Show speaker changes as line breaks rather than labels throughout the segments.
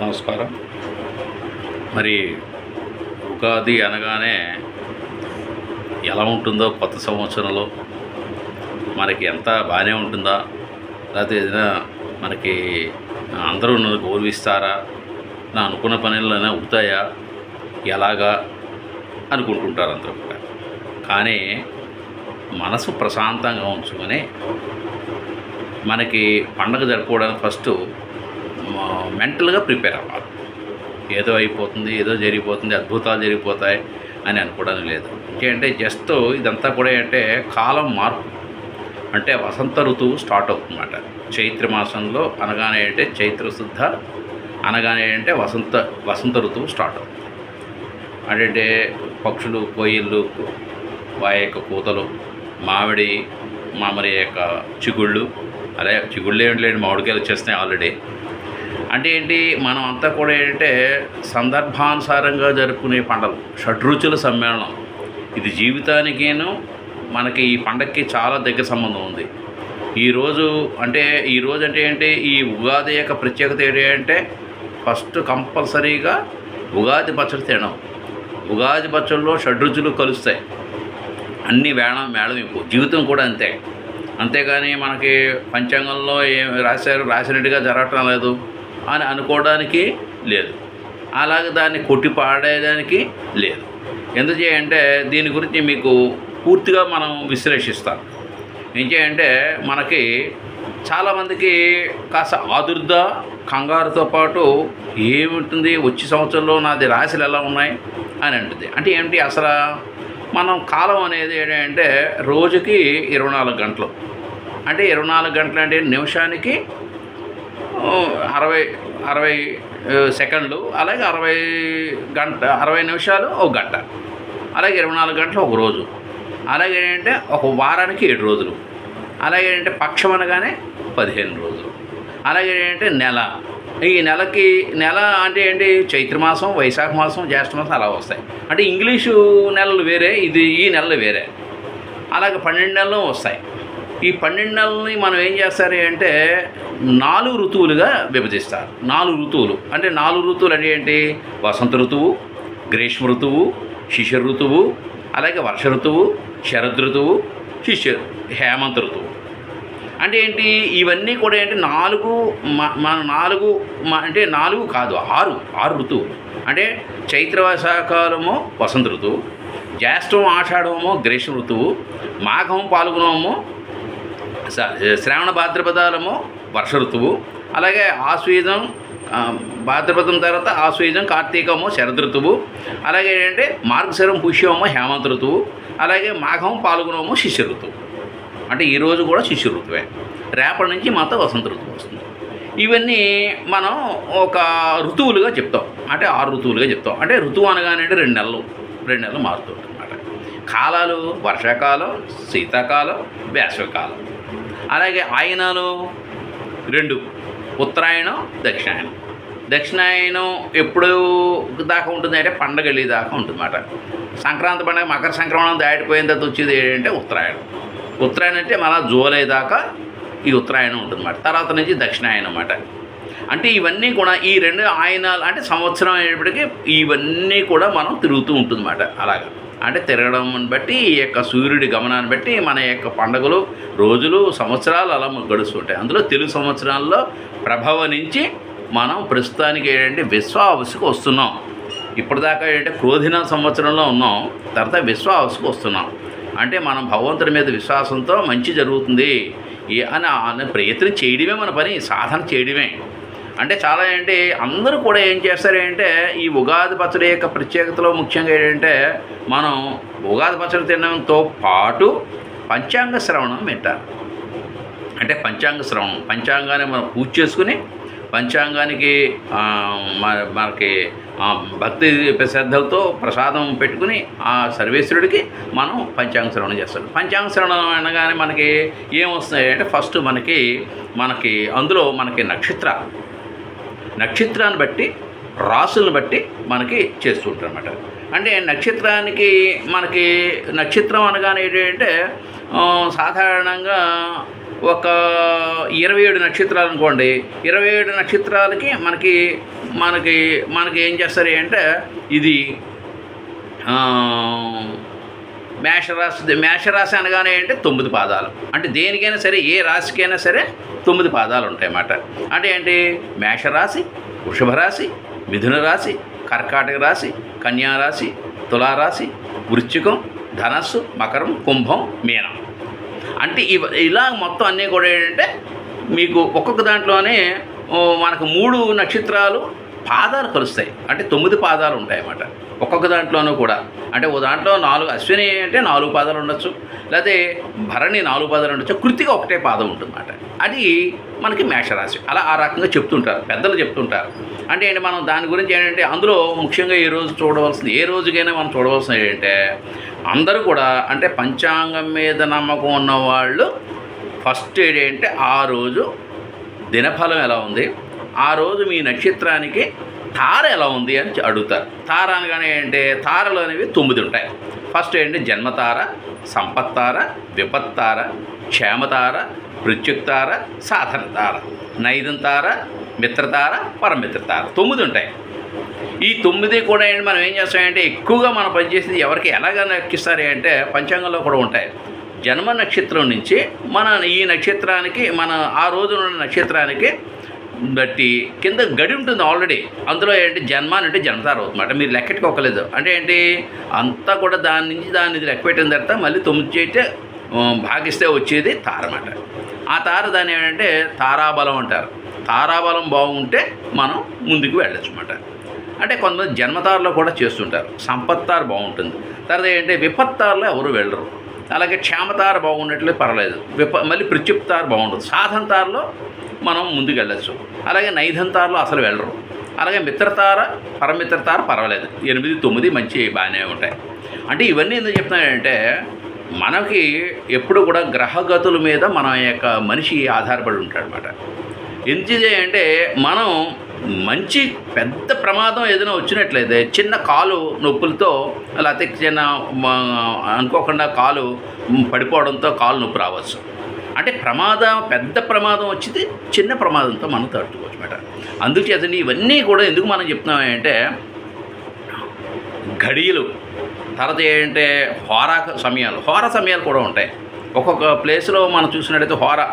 నమస్కారం. మరి ఉగాది అనగానే ఎలా ఉంటుందో కొత్త సంవత్సరంలో మనకి ఎంత బాగానే ఉంటుందా? లేకపోతే ఏదైనా మనకి అందరూ నన్ను గౌరవిస్తారా? నా అనుకున్న పనులైనా అవుతాయా? ఎలాగా? అనుకుంటుంటారు అందరూ కూడా. కానీ మనసు ప్రశాంతంగా ఉంచుకొని మనకి పండగ జరుపుకోవడానికి ఫస్ట్ మెంటల్గా ప్రిపేర్ అవ్వాలి. ఏదో అయిపోతుంది ఏదో జరిగిపోతుంది అద్భుతాలు జరిగిపోతాయి అని అనుకోవడం లేదు. ఇంకేంటే జస్ట్ ఇదంతా కూడా ఏంటంటే కాలం మార్పు. అంటే వసంత ఋతువు స్టార్ట్ అవుతుందన్నమాట. చైత్ర మాసంలో అనగానే అంటే చైత్ర శుద్ధ అనగానే అంటే వసంత వసంత ఋతువు స్టార్ట్ అవుతుంది. అంటే పక్షులు కోయిళ్ళు వారి యొక్క కూతలు మామిడి మామిడి యొక్క చిగుళ్ళు అదే చిగుళ్ళు ఏంటి లేండి మామిడికాయలు వచ్చేస్తున్నాయి ఆల్రెడీ. అంటే ఏంటి మనం అంతా కూడా ఏంటంటే సందర్భానుసారంగా జరుపుకునే పండుగ షడ్రుచుల సమ్మేళనం. ఇది జీవితానికేను మనకి ఈ పండగకి చాలా దగ్గర సంబంధం ఉంది. ఈరోజు అంటే ఈరోజు అంటే ఏంటి ఈ ఉగాది యొక్క ప్రత్యేకత ఏంటి అంటే ఫస్ట్ కంపల్సరీగా ఉగాది పచ్చడి తినడం. ఉగాది పచ్చడిలో షడ్రుచులు కలుస్తాయి. అన్ని వేణం మేళవింపు జీవితం కూడా అంతే. అంతేగాని మనకి పంచాంగంలో ఏం రాశారు రాసినట్టుగా జరగటం లేదు. అని అనుకోవడానికి లేదు. అలాగే దాన్ని కొట్టి పాడేయడానికి లేదు. ఎందుచేయంటే దీని గురించి మీకు పూర్తిగా మనం విశ్లేషిస్తాం. ఏం చేయంటే మనకి చాలామందికి కాస్త ఆదుర్ద కంగారుతో పాటు ఏముంటుంది వచ్చే సంవత్సరంలో నాది రాశులు ఎలా ఉన్నాయి అని అంటుంది. అంటే ఏంటి అసలు? మనం కాలం అనేది ఏంటంటే రోజుకి ఇరవై నాలుగు గంటలు. అంటే ఇరవై నాలుగు గంటలు అంటే నిమిషానికి అరవై అరవై సెకండ్లు అలాగే అరవై గంట అరవై నిమిషాలు ఒక గంట అలాగే ఇరవై నాలుగు గంటలు ఒక రోజు. అలాగే ఏంటంటే ఒక వారానికి ఏడు రోజులు అలాగే ఏంటంటే పక్షం అనగానే పదిహేను రోజులు అలాగే ఏంటంటే నెల. ఈ నెలకి నెల అంటే ఏంటి? చైత్ర మాసం వైశాఖ మాసం జ్యేష్ఠ మాసం అలా వస్తాయి. అంటే ఇంగ్లీషు నెలలు వేరే ఇది ఈ నెలలు వేరే. అలాగే పన్నెండు నెలలు వస్తాయి. ఈ పన్నెండు నెలలని మనం ఏం చేస్తారు అంటే నాలుగు ఋతువులుగా విభజిస్తారు. నాలుగు ఋతువులు. అంటే నాలుగు ఋతువులు అంటే ఏంటి? వసంత ఋతువు గ్రీష్మ ఋతువు శిశిర ఋతువు అలాగే వర్ష ఋతువు శరద్ ఋతువు శిష్య హేమంత ఋతువు. అంటే ఏంటి? ఇవన్నీ కూడా ఏంటి? నాలుగు మ- మన నాలుగు మ- అంటే నాలుగు కాదు ఆరు ఆరు ఋతువులు. అంటే చైత్ర వైశాఖాలము వసంత ఋతువు జ్యేష్ఠం ఆషాఢమో గ్రీష్మ ఋతువు మాఘం పాల్గొనము శ్రావణ భాద్రపదాలము వర్ష ఋతువు అలాగే ఆశ్వీజం భాద్రపదం తర్వాత ఆశ్వీజం కార్తీకము శరద్ ఋతువు అలాగే ఏంటంటే మార్గశరం పుష్యమో హేమంత ఋతువు అలాగే మాఘం పాల్గొనము శిష్య ఋతువు. అంటే ఈరోజు కూడా శిష్య ఋతువే. రేపటి నుంచి మాత్రం వసంత ఋతువు వస్తుంది. ఇవన్నీ మనం ఒక ఋతువులుగా చెప్తాం. అంటే ఆరు ఋతువులుగా చెప్తాం. అంటే ఋతువు అనగానే అంటే రెండు నెలలు. రెండు నెలలు మారుతుంది అనమాట కాలాలు వర్షాకాలం శీతాకాలం వేసవికాలం. అలాగే ఆయనలు రెండు ఉత్తరాయణం దక్షిణాయనం దక్షిణాయనం ఎప్పుడు దాకా ఉంటుంది అంటే పండగలి దాకా ఉంటుందన్నమాట. సంక్రాంతి పండుగ మకర సంక్రమణం దాటిపోయిన తర్వాత వచ్చేది ఏంటంటే ఉత్తరాయణం. ఉత్తరాయణం అంటే మళ్ళీ జూలై దాకా ఈ ఉత్తరాయణం ఉంటుంది అన్నమాట తర్వాత నుంచి దక్షిణాయనం అన్నమాట. అంటే ఇవన్నీ కూడా ఈ రెండు ఆయనాలు అంటే సంవత్సరం అయ్యేప్పటికీ ఇవన్నీ కూడా మనం తిరుగుతూ ఉంటుందన్నమాట. అలాగా. అంటే తిరగడం బట్టి ఈ యొక్క సూర్యుడి గమనాన్ని బట్టి మన యొక్క పండుగలు రోజులు సంవత్సరాలు అలా గడుస్తుంటాయి అందులో తెలుగు సంవత్సరాల్లో ప్రభవ నుంచి మనం ప్రస్తుతానికి ఏంటంటే విశ్వావసుకు వస్తున్నాం. ఇప్పటిదాకా ఏంటంటే క్రోధిన సంవత్సరంలో ఉన్నాం తర్వాత విశ్వావసుకు వస్తున్నాం. అంటే మనం భగవంతుడి మీద విశ్వాసంతో మంచి జరుగుతుంది. ఏ అని అని ప్రయత్నం చేయడమే మన పని సాధన చేయడమే. అంటే చాలా ఏంటి అందరూ కూడా ఏం చేస్తారంటే ఈ ఉగాది పచ్చడి యొక్క ప్రత్యేకతలో ముఖ్యంగా ఏంటంటే మనం ఉగాది పచ్చడి తినడంతో పాటు పంచాంగ శ్రవణం పెట్టాలి. అంటే పంచాంగ శ్రవణం పంచాంగాన్ని మనం పూజ చేసుకుని పంచాంగానికి మనకి భక్తి శ్రద్ధలతో ప్రసాదం పెట్టుకుని ఆ సర్వేశ్వరుడికి మనం పంచాంగ శ్రవణం చేస్తాం. పంచాంగ శ్రవణం అనగానే మనకి ఏమొస్తున్నాయి అంటే ఫస్ట్ మనకి మనకి అందులో మనకి నక్షత్రాలు. నక్షత్రాన్ని బట్టి రాసులను బట్టి మనకి చేస్తుంటారు అనమాట అంటే నక్షత్రానికి మనకి నక్షత్రం అనగానే ఏంటంటే సాధారణంగా ఒక ఇరవై ఏడు నక్షత్రాలు అనుకోండి. ఇరవై ఏడు నక్షత్రాలకి మనకి మనకి మనకి ఏం చేస్తారు అంటే ఇది మేషరాశి మేషరాశి అనగానే అంటే తొమ్మిది పాదాలు. అంటే దేనికైనా సరే ఏ రాశికైనా సరే తొమ్మిది పాదాలు ఉంటాయన్నమాట. అంటే ఏంటి? మేషరాశి వృషభ రాశి మిథున రాశి కర్కాటక రాశి కన్యా రాశి తులారాశి వృశ్చికం ధనస్సు మకరం కుంభం మీనం. అంటే ఇవ ఇలా మొత్తం అన్నీ కూడా ఏంటంటే మీకు ఒక్కొక్క దాంట్లోనే మనకు మూడు నక్షత్రాలు పాదాలు కలుస్తాయి. అంటే తొమ్మిది పాదాలు ఉంటాయి అన్నమాట ఒక్కొక్క దాంట్లోనూ కూడా. అంటే ఓ దాంట్లో నాలుగు అశ్విని అంటే నాలుగు పాదాలు ఉండొచ్చు. లేకపోతే భరణి నాలుగు పాదాలు ఉండొచ్చు. కృతిగా ఒకటే పాదం ఉంటుందన్నమాట. అది మనకి మేషరాశి. అలా ఆ రకంగా చెప్తుంటారు. పెద్దలు చెప్తుంటారు. అంటే ఏంటి మనం దాని గురించి ఏంటంటే అందులో ముఖ్యంగా ఈ రోజు చూడవలసింది ఏ రోజుకైనా మనం చూడవలసింది ఏంటంటే అందరూ కూడా అంటే పంచాంగం మీద నమ్మకం ఉన్న వాళ్ళు ఫస్ట్ ఏంటంటే ఆ రోజు దినఫలం ఎలా ఉంది? ఆ రోజు మీ నక్షత్రానికి తార ఎలా ఉంది అని అడుగుతారు. తార అనగానే ఏంటి? తారలు అనేవి తొమ్మిది ఉంటాయి ఫస్ట్ ఏంటి? జన్మతార సంపత్తార విపత్తార క్షేమతార ప్రత్యుక్తార సాధన తార నైదం తార మిత్రతార పరమిత్రతార. తొమ్మిది ఉంటాయి ఈ తొమ్మిది కూడా ఏంటి? మనం ఏం చేస్తామంటే ఎక్కువగా మనం పనిచేసేది ఎవరికి ఎలాగ ఎక్కిస్తారు అంటే పంచాంగంలో కూడా ఉంటాయి. జన్మ నక్షత్రం నుంచి మన ఈ నక్షత్రానికి మన ఆ రోజున ఉన్న నక్షత్రానికి బట్టి కింద గడి ఉంటుంది ఆల్రెడీ. అందులో ఏంటి? జన్మ అని అంటే జన్మతారు అవుతుందన్నమాట మీరు లెక్కెట్టుకోకలేదు. అంటే ఏంటి? అంతా కూడా దాని నుంచి దాన్ని ఇది లెక్క పెట్టిన తర్వాత మళ్ళీ తొమ్మిది చేస్తే భాగిస్తే వచ్చేది తార అన్నమాట. ఆ తార దాని ఏంటంటే తారాబలం అంటారు. తారాబలం బాగుంటే మనం ముందుకు వెళ్ళచ్చు అన్నమాట. అంటే కొంతమంది జన్మతారులో కూడా చేస్తుంటారు. సంపత్తారు బాగుంటుంది. తర్వాత ఏంటంటే విపత్తారులో ఎవరు వెళ్ళరు. అలాగే క్షేమతార బాగుండట్లే పర్వాలేదు. విప మళ్ళీ ప్రత్యుప్తారు బాగుండదు సాధనతారలో మనం ముందుకెళ్ళచ్చు. అలాగే నైధంతారలో అసలు వెళ్ళరు. అలాగే మిత్రతార పరమిత్రతార పర్వాలేదు. ఎనిమిది తొమ్మిది మంచి బాగానే ఉంటాయి. అంటే ఇవన్నీ ఎందుకు చెప్తున్నానంటే మనకి ఎప్పుడు కూడా గ్రహగతుల మీద మన యొక్క మనిషి ఆధారపడి ఉంటాడు అనమాట ఎందుకు మనం మంచి పెద్ద ప్రమాదం ఏదైనా వచ్చినట్లయితే చిన్న కాలు నొప్పులతో లేకపోతే చిన్న అనుకోకుండా కాలు పడిపోవడంతో కాలు నొప్పి రావచ్చు. అంటే ప్రమాదం పెద్ద ప్రమాదం వచ్చింది చిన్న ప్రమాదంతో మనం తట్టుకోవచ్చు అనమాట అందుచేతండి ఇవన్నీ కూడా ఎందుకు మనం చెప్తున్నామంటే ఘడియలు తర్వాత ఏంటంటే హోరా సమయాలు హోరా సమయాలు కూడా ఉంటాయి. ఒక్కొక్క ప్లేస్లో మనం చూసినట్టయితే హోరా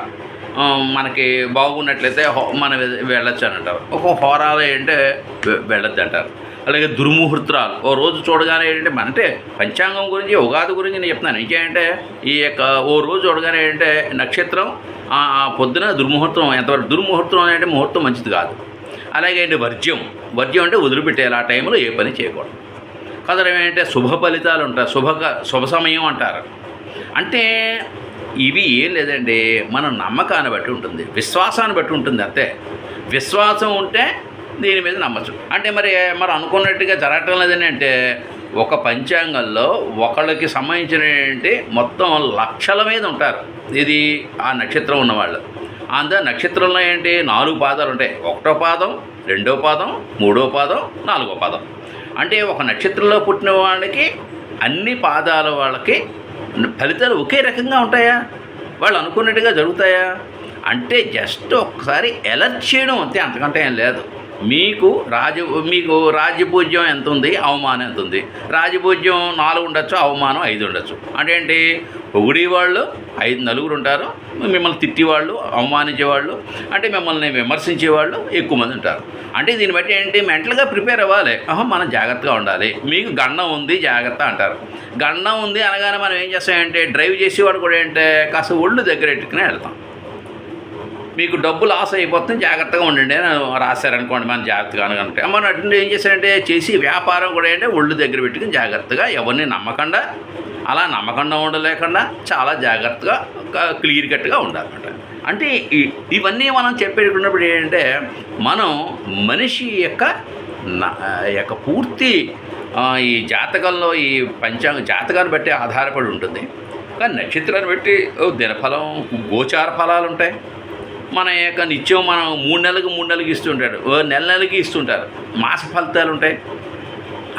మనకి బాగున్నట్లయితే మనం వెళ్ళొచ్చు అని అంటారు ఒక హోరాలు ఏంటంటే వెళ్ళొచ్చు వెళ్ళొద్దు అంటారు అలాగే దుర్ముహూర్తాలు. ఓ రోజు చూడగానే ఏంటంటే అంటే పంచాంగం గురించి ఉగాది గురించి నేను చెప్తున్నాను. ఇంకేంటంటే ఈ యొక్క ఓ రోజు చూడగానే ఏంటంటే నక్షత్రం ఆ పొద్దున దుర్ముహూర్తం ఎంతవరకు దుర్ముహూర్తం అంటే ముహూర్తం మంచిది కాదు. అలాగే ఏంటి వర్జ్యం. వర్జ్యం అంటే వదిలిపెట్టేయాలి. ఆ టైంలో ఏ పని చేయకూడదు. కదరం ఏంటంటే శుభ ఫలితాలు ఉంటాయి. శుభ శుభ సమయం అంటారు. అంటే ఇవి ఏం లేదండి మన నమ్మకాన్ని బట్టి ఉంటుంది విశ్వాసాన్ని బట్టి ఉంటుంది అంతే. విశ్వాసం ఉంటే దీని మీద నమ్మచ్చు. అంటే మరి మరి అనుకున్నట్టుగా జరగటం లేదని అంటే ఒక పంచాంగంలో ఒకళ్ళకి సంబంధించిన ఏంటి మొత్తం లక్షల మీద ఉంటారు. ఇది ఆ నక్షత్రం ఉన్నవాళ్ళు. అందులో నక్షత్రంలో ఏంటి నాలుగు పాదాలు ఉంటాయి. ఒకటో పాదం రెండో పాదం మూడో పాదం నాలుగో పాదం. అంటే ఒక నక్షత్రంలో పుట్టిన వాళ్ళకి అన్ని పాదాల వాళ్ళకి ఫలితాలు ఒకే రకంగా ఉంటాయా? వాళ్ళు అనుకున్నట్టుగా జరుగుతాయా? అంటే జస్ట్ ఒకసారి ఎలర్ట్ చేయడం అంతే అంతకంటే ఏం లేదు. మీకు రాజ మీకు రాజ్యపూజ్యం ఎంత ఉంది? అవమానం ఎంత ఉంది? రాజపూజ్యం నాలుగు ఉండొచ్చు అవమానం ఐదు ఉండొచ్చు. అంటే ఏంటి? పొగిడి వాళ్ళు ఐదు నలుగురు ఉంటారు. మిమ్మల్ని తిట్టేవాళ్ళు అవమానించేవాళ్ళు అంటే మిమ్మల్ని విమర్శించేవాళ్ళు ఎక్కువ మంది ఉంటారు. అంటే దీన్ని బట్టి ఏంటి? మెంటల్గా ప్రిపేర్ అవ్వాలి. ఆహా మనం జాగ్రత్తగా ఉండాలి. మీకు గండం ఉంది జాగ్రత్త అంటారు. గండం ఉంది అనగానే మనం ఏం చేస్తామంటే డ్రైవ్ చేసేవాడు కూడా ఏంటంటే కాస్త ఒళ్ళు దగ్గర ఎట్టుకునే వెళ్తాం. మీకు డబ్బు లాస్ అయిపోతుంది జాగ్రత్తగా ఉండండి అని రాశారనుకోండి మనం జాగ్రత్తగా అనుకుంటే. మనం అటు ఏం చేశారంటే చేసి వ్యాపారం కూడా ఏంటంటే ఒళ్ళు దగ్గర పెట్టుకుని జాగ్రత్తగా ఎవరిని నమ్మకుండా అలా నమ్మకంగా ఉండలేకుండా చాలా జాగ్రత్తగా క్లియర్ కట్గా ఉండాలన్నమాట. అంటే ఇవన్నీ మనం చెప్పేటప్పుడు ఏంటంటే మనం మనిషి యొక్క యొక్క పూర్తి ఈ జాతకంలో ఈ పంచాంగ జాతకాన్ని బట్టి ఆధారపడి ఉంటుంది. కానీ నక్షత్రాన్ని బట్టి ఓ దినఫలం గోచార ఫలాలు ఉంటాయి. మన యొక్క నిత్యం మనం మూడు నెలలకు మూడు నెలలకు ఇస్తుంటాడు ఓ నెల నెలకి ఇస్తుంటారు మాస ఫలితాలు ఉంటాయి.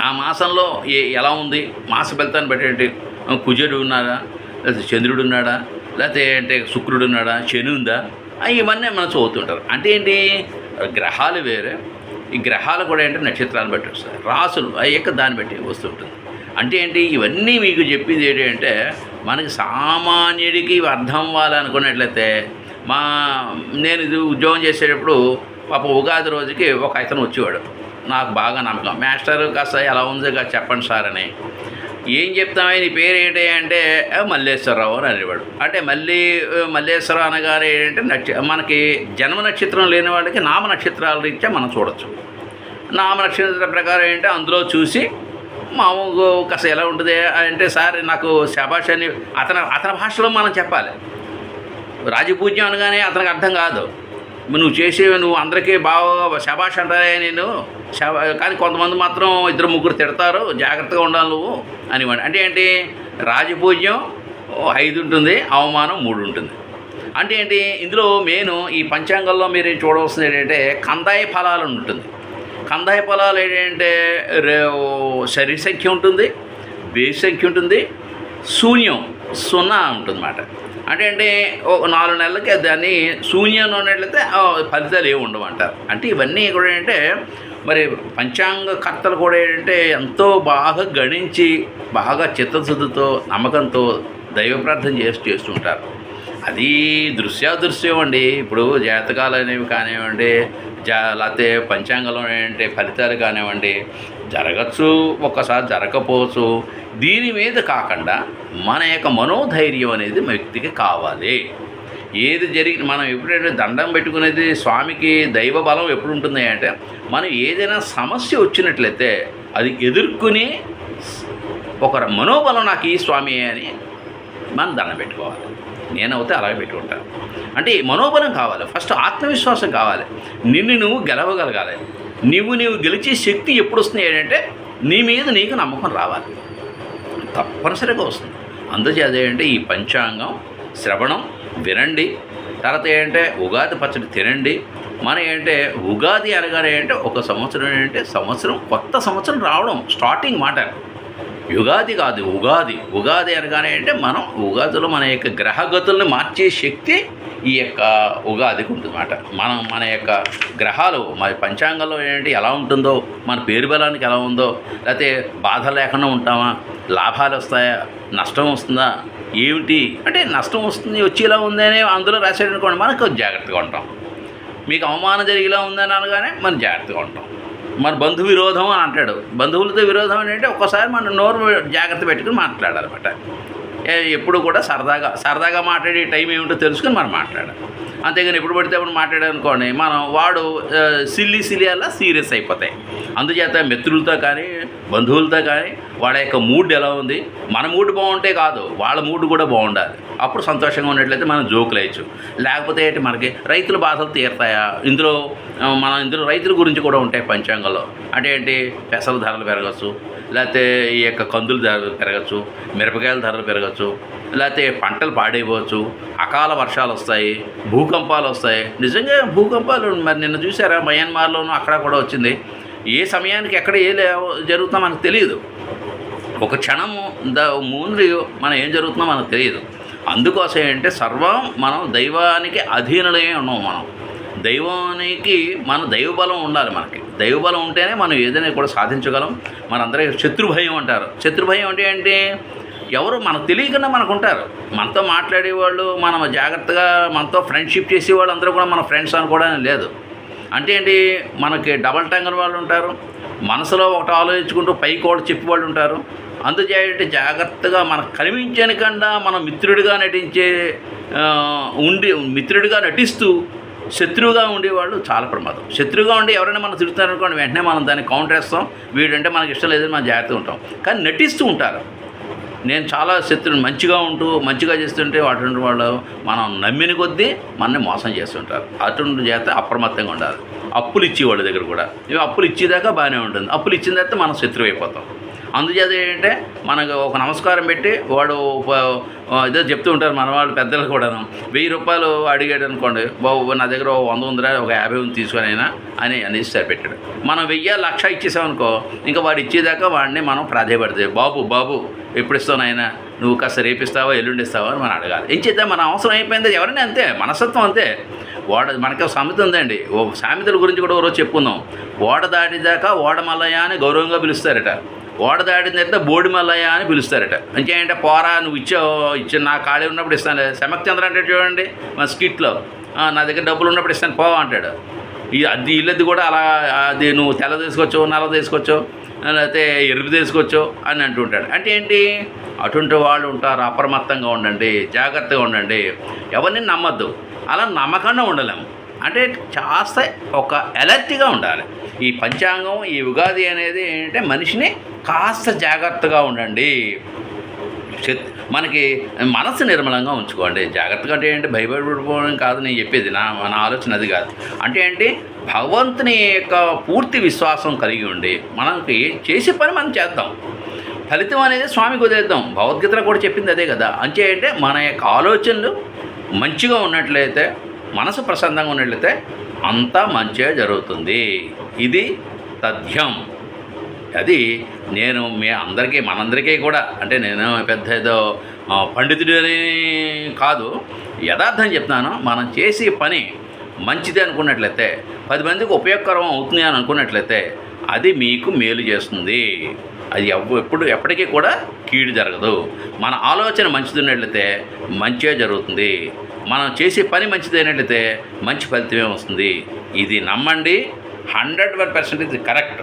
ఆ మాసంలో ఏ ఎలా ఉంది? మాస ఫలితాన్ని బట్టి ఏంటి? కుజుడు ఉన్నాడా? లేకపోతే చంద్రుడు ఉన్నాడా? లేకపోతే అంటే శుక్రుడు ఉన్నాడా? శని ఉందా? ఇవన్నీ మనం చదువుతుంటారు. అంటే ఏంటి? గ్రహాలు వేరే. ఈ గ్రహాలు కూడా ఏంటంటే నక్షత్రాలు బట్టి వస్తాయి. రాసులు అవి యొక్క దాన్ని బట్టి వస్తుంటుంది అంటే ఏంటి? ఇవన్నీ మీకు చెప్పింది ఏంటి అంటే మనకి సామాన్యుడికి ఇవి అర్థం అవ్వాలనుకున్నట్లయితే మా నేను ఇది ఉద్యోగం చేసేటప్పుడు పాప ఉగాది రోజుకి ఒక అతను వచ్చేవాడు. నాకు బాగా నమ్మకం. మాస్టర్ కాస్త ఎలా ఉంది కాదు చెప్పండి సార్ అని. ఏం చెప్తామే నీ పేరు ఏంటి అంటే మల్లేశ్వరరావు అని అనేవాడు. అంటే మళ్ళీ మల్లేశ్వరరావు అనగానే ఏంటంటే నక్ష మనకి జన్మ నక్షత్రం లేని వాళ్ళకి నామ నక్షత్రాల రీత్యా మనం చూడొచ్చు. నామ నక్షత్ర ప్రకారం ఏంటంటే అందులో చూసి మామూలు కాస్త ఎలా ఉంటుంది? అంటే సార్ నాకు శబాష్ అని అతని అతని భాషలో మనం చెప్పాలి. రాజపూజ్యం అనగానే అతనికి అర్థం కాదు. నువ్వు చేసే నువ్వు అందరికీ బాగా శబాష్ అంటారే నేను. శబా కానీ కొంతమంది మాత్రం ఇద్దరు ముగ్గురు తిడతారు జాగ్రత్తగా ఉండాలి నువ్వు అనివాడు అంటే ఏంటి? రాజపూజ్యం ఐదు ఉంటుంది అవమానం మూడు ఉంటుంది. అంటే ఏంటి? ఇందులో మెయిన్ ఈ పంచాంగంలో మీరు చూడవలసింది ఏంటంటే కందాయ ఫలాలు ఉంటుంది. కందాయ ఫలాలు ఏంటంటే రే శరీర సంఖ్య ఉంటుంది బేస్ సంఖ్య ఉంటుంది శూన్యం సున్నా ఉంటుందన్నమాట. అంటే అంటే ఒక నాలుగు నెలలకి దాన్ని శూన్యం ఉన్నట్లయితే ఫలితాలు ఏమి ఉండవు అంటారు అంటే ఇవన్నీ కూడా ఏంటంటే మరి పంచాంగ కర్తలు కూడా ఏంటంటే ఎంతో బాగా గణించి బాగా చిత్తశుద్ధితో నమ్మకంతో దైవ ప్రార్థన చేసి చేస్తుంటారు అది దృశ్యాదృశ్యం అండి. ఇప్పుడు జాతకాలు అనేవి కానివ్వండి జా లేకపోతే పంచాంగంలో ఏంటంటే ఫలితాలు కానివ్వండి జరగచ్చు ఒక్కసారి జరగకపోవచ్చు. దీని మీద కాకుండా మన యొక్క మనోధైర్యం అనేది వ్యక్తికి కావాలి. ఏది జరిగి మనం ఎప్పుడైతే దండం పెట్టుకునేది స్వామికి దైవ బలం ఎప్పుడు ఉంటుంది అంటే మనం ఏదైనా సమస్య వచ్చినట్లయితే అది ఎదుర్కొని ఒక మనోబలం నాకు ఈ స్వామి అని మనం దండం పెట్టుకోవాలి. నేనైతే అలాగే పెట్టుకుంటాను. అంటే మనోబలం కావాలి. ఫస్ట్ ఆత్మవిశ్వాసం కావాలి. నిన్ను నువ్వు గెలవగలగాలి. నువ్వు నీవు గెలిచే శక్తి ఎప్పుడు వస్తుంది ఏంటంటే నీ మీద నీకు నమ్మకం రావాలి. తప్పనిసరిగా వస్తుంది. అందుచేత ఏంటంటే ఈ పంచాంగం శ్రవణం వినండి. తర్వాత ఏంటంటే ఉగాది పచ్చడి తినండి. మన ఏంటంటే ఉగాది అనగానే ఏంటంటే ఒక సంవత్సరం ఏంటంటే సంవత్సరం కొత్త సంవత్సరం రావడం స్టార్టింగ్ మాట. యుగాది కాదు ఉగాది. ఉగాది అనగానే అంటే మనం ఉగాదిలో మన యొక్క గ్రహగతుల్ని మార్చే శక్తి ఈ యొక్క ఉగాదికి ఉంటుందన్నమాట మనం మన యొక్క గ్రహాలు మన పంచాంగంలో ఏంటి ఎలా ఉంటుందో మన పేరు బలానికి ఎలా ఉందో లేకపోతే బాధ లేకుండా ఉంటామా లాభాలు వస్తాయా నష్టం వస్తుందా ఏమిటి అంటే నష్టం వస్తుంది వచ్చేలా ఉందని అందులో రాసేటనుకోండి మనకు జాగ్రత్తగా ఉంటాం. మీకు అవమానం జరిగేలా ఉందని అనగానే మనం జాగ్రత్తగా ఉంటాం. మన బంధు విరోధం అని అంటాడు. బంధువులతో విరోధం అంటే ఒక్కసారి మనం నోరు జాగ్రత్త పెట్టుకుని మాట్లాడాలన్నమాట. ఎప్పుడు కూడా సరదాగా సరదాగా మాట్లాడే టైం ఏమిటో తెలుసుకుని మనం మాట్లాడాలి. అంతేగాని ఎప్పుడు పడితే అప్పుడు మాట్లాడాలనుకోండి మనం వాడు సిల్లి సిల్లి అలా సీరియస్ అయిపోతాయి. అందుచేత మిత్రులతో కానీ బంధువులతో కానీ వాళ్ళ యొక్క మూడ్ ఎలా ఉంది? మన మూడ్ బాగుంటే కాదు వాళ్ళ మూడ్ కూడా బాగుండాలి. అప్పుడు సంతోషంగా ఉన్నట్లయితే మనం జోకులు వేయచ్చు. లేకపోతే ఏంటి మనకి రైతుల బాధలు తీరుతాయా? ఇందులో మనం ఇందులో రైతుల గురించి కూడా ఉంటాయి పంచాంగంలో. అంటే ఏంటి? పెసల ధరలు పెరగచ్చు లేకపోతే ఈ యొక్క కందుల ధరలు పెరగచ్చు మిరపకాయల ధరలు పెరగచ్చు లేకపోతే పంటలు పాడైపోవచ్చు అకాల వర్షాలు వస్తాయి భూ భూకంపాలు వస్తాయి. నిజంగా భూకంపాలు మరి నిన్న చూసారా మయన్మార్లోనూ అక్కడ కూడా వచ్చింది. ఏ సమయానికి ఎక్కడ ఏ లే- జరుగుతుందో మనకు తెలియదు. ఒక క్షణము ద ముందు మనం ఏం జరుగుతుందో మనకు తెలియదు. అందుకోసం ఏంటంటే సర్వం మనం దైవానికి అధీనులమే ఉన్నాం మనం. దైవానికి మన దైవబలం ఉండాలి మనకి. దైవబలం ఉంటేనే మనం ఏదైనా కూడా సాధించగలం. మనందరికీ శత్రుభయం అంటారు. శత్రుభయం అంటే ఏంటి? ఎవరు మనకు తెలియకుండా మనకు ఉంటారు మనతో మాట్లాడేవాళ్ళు మనం జాగ్రత్తగా మనతో ఫ్రెండ్షిప్ చేసేవాళ్ళు అందరూ కూడా మన ఫ్రెండ్స్ అనుకోవడానికి లేదు. అంటే ఏంటి? మనకి డబల్ టంగర్ వాళ్ళు ఉంటారు. మనసులో ఒకటి ఆలోచించుకుంటూ పైకి ఒకటి చెప్పేవాళ్ళు ఉంటారు. అందుచేయంటే జాగ్రత్తగా మనకు కనిపించనికన్నా మనం మిత్రుడిగా నటించే ఉండి మిత్రుడిగా నటిస్తూ శత్రువుగా ఉండేవాళ్ళు చాలా ప్రమాదం. శత్రువుగా ఉండి ఎవరైనా మనం తిడుతున్నారనుకోండి వెంటనే మనం దాన్ని కౌంటర్ వేస్తాం వీడంటే మనకి ఇష్టం లేదని మనం జాగ్రత్తగా ఉంటాం. కానీ నటిస్తూ ఉంటారు. నేను చాలా శత్రువుని మంచిగా ఉంటూ మంచిగా చేస్తుంటే అటువంటి వాళ్ళు మనం నమ్మిన కొద్దీ మనని మోసం చేస్తుంటారు. అటువంటి చేత అప్రమత్తంగా ఉండాలి. అప్పులు ఇచ్చేవాళ్ళ దగ్గర కూడా. ఇవి అప్పులు ఇచ్చేదాకా బాగానే ఉంటుంది. అప్పులు ఇచ్చిన తర్వాత మనం శత్రువు అయిపోతాం. అందుచేత ఏంటంటే మనకు ఒక నమస్కారం పెట్టి వాడు ఏదో చెప్తూ ఉంటారు మన వాళ్ళు పెద్దలు కూడాను. వెయ్యి రూపాయలు అడిగాడు అనుకోండి బాబు నా దగ్గర ఒక వంద ఉందిరా ఒక యాభై ఉంది తీసుకొని అయినా అని అనేసి సరిపెట్టాడు మనం వెయ్యి లక్ష ఇచ్చేసామనుకో ఇంకా వాడు ఇచ్చేదాకా వాడిని మనం ప్రాధాయపడితే. బాబు బాబు ఎప్పుడు ఇస్తానైనా నువ్వు కాస్త రేపిస్తావా ఎల్లుండి ఇస్తావా అని మనం అడగాలి. ఏం చేద్దాం? మన అవసరం అయిపోయింది. ఎవరైనా అంతే మనస్తత్వం అంతే. ఓడ మనకి సామెత ఉందండి. ఓ సామెతల గురించి కూడా ఒకరోజు చెప్పుకుందాం. ఓడ దాటిదాకా ఓడమల్లయ్య అని గౌరవంగా పిలుస్తారట. ఓడ దాటిన తర్వాత బోడి మల్లయ్య అని పిలుస్తారట. ఇంకేంటే పోరా నువ్వు ఇచ్చావు ఇచ్చా నా ఖాళీ ఉన్నప్పుడు ఇస్తాను శమక్చంద్ర అంటే చూడండి మా స్కిట్లో. నా దగ్గర డబ్బులు ఉన్నప్పుడు ఇస్తాను పోవా అంటాడు. ఈ అది ఇల్లది కూడా అలా అది నువ్వు తెల్ల తీసుకొచ్చావు నల్ల తీసుకొచ్చావు లేకపోతే ఎరుపు తీసుకొచ్చావు అని అంటుంటాడు అంటే ఏంటి? అటువంటి వాళ్ళు ఉంటారు అప్రమత్తంగా ఉండండి జాగ్రత్తగా ఉండండి. ఎవరిని నమ్మద్దు. అలా నమ్మకంగా ఉండలేము. అంటే కాస్త ఒక అలర్ట్గా ఉండాలి. ఈ పంచాంగం ఈ ఉగాది అనేది ఏంటంటే మనిషిని కాస్త జాగ్రత్తగా ఉండండి. మనకి మనసు నిర్మలంగా ఉంచుకోండి. జాగ్రత్తగా అంటే ఏంటి? భయపడిపోవడం కాదు నేను చెప్పేది. నా మన ఆలోచన అది కాదు. అంటే ఏంటి? భగవంతుని యొక్క పూర్తి విశ్వాసం కలిగి ఉండి మనకి చేసే పని మనం చేద్దాం. ఫలితం అనేది స్వామికి వదిలేద్దాం. భగవద్గీతలో కూడా చెప్పింది అదే కదా. అంటే అంటే మన యొక్క ఆలోచనలు మంచిగా ఉన్నట్లయితే మనసు ప్రశాంతంగా ఉన్నట్లయితే అంతా మంచిగా జరుగుతుంది. ఇది తథ్యం. అది నేను మీ అందరికీ మనందరికీ కూడా అంటే నేను పెద్ద ఏదో ఆ, పండితుడు అని కాదు యథార్థం చెప్తాను మనం చేసే పని మంచిది అనుకున్నట్లయితే పది మందికి ఉపయోగకరం అవుతుంది అని అనుకున్నట్లయితే అది మీకు మేలు చేస్తుంది. అది ఎప్పుడు ఎప్పటికీ కూడా కీడు జరగదు. మన ఆలోచన మంచిది ఉన్నట్లయితే మంచిగా జరుగుతుంది. మనం చేసే పని మంచిదైనట్లయితే మంచి ఫలితమే వస్తుంది. ఇది నమ్మండి. హండ్రెడ్ వన్ పర్సెంట్ ఇది కరెక్ట్.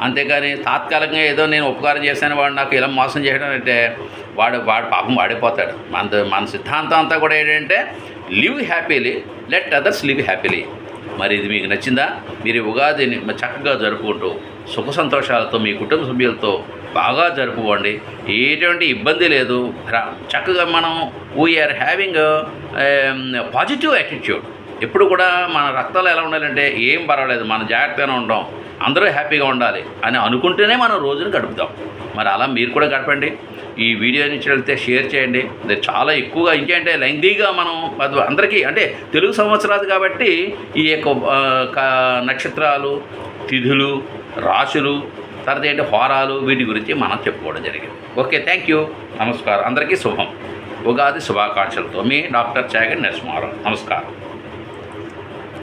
అంతేగాని తాత్కాలికంగా ఏదో నేను ఉపకారం చేశాను వాడు నాకు ఇలా మోసం చేయడం అంటే వాడు వాడు పాపం వాడిపోతాడు. మన మన సిద్ధాంతం అంతా కూడా ఏంటంటే live happily let others live happily మరి ఇది మీకు నచ్చిందా? మీరు ఉగాదిని చక్కగా జరుపుకుంటూ సుఖ సంతోషాలతో మీ కుటుంబ సభ్యులతో బాగా జరుపుకోండి. ఎటువంటి ఇబ్బంది లేదు. చక్కగా మనం వీఆర్ హ్యావింగ్ పాజిటివ్ యాటిట్యూడ్. ఎప్పుడు కూడా మన రక్తాలు ఎలా ఉండాలంటే ఏం పర్వాలేదు మన జాగ్రత్తగానే ఉంటాం అందరూ హ్యాపీగా ఉండాలి అని అనుకుంటేనే మనం రోజును గడుపుతాం. మరి అలా మీరు కూడా గడపండి. ఈ వీడియో నుంచి వెళ్తే షేర్ చేయండి. చాలా ఎక్కువగా ఇంకేంటే లెంగ్దీగా మనం అందరికీ అంటే తెలుగు సంవత్సరాలు కాబట్టి ఈ యొక్క నక్షత్రాలు తిథులు రాశులు తర్వాత ఏంటి హోరాలు వీటి గురించి మనం చెప్పుకోవడం జరిగింది. Okay thank you. నమస్కారం. అందరికీ శుభం. ఉగాది శుభాకాంక్షలతో మీ డాక్టర్ చాగన్ నరసింహారావు. నమస్కారం.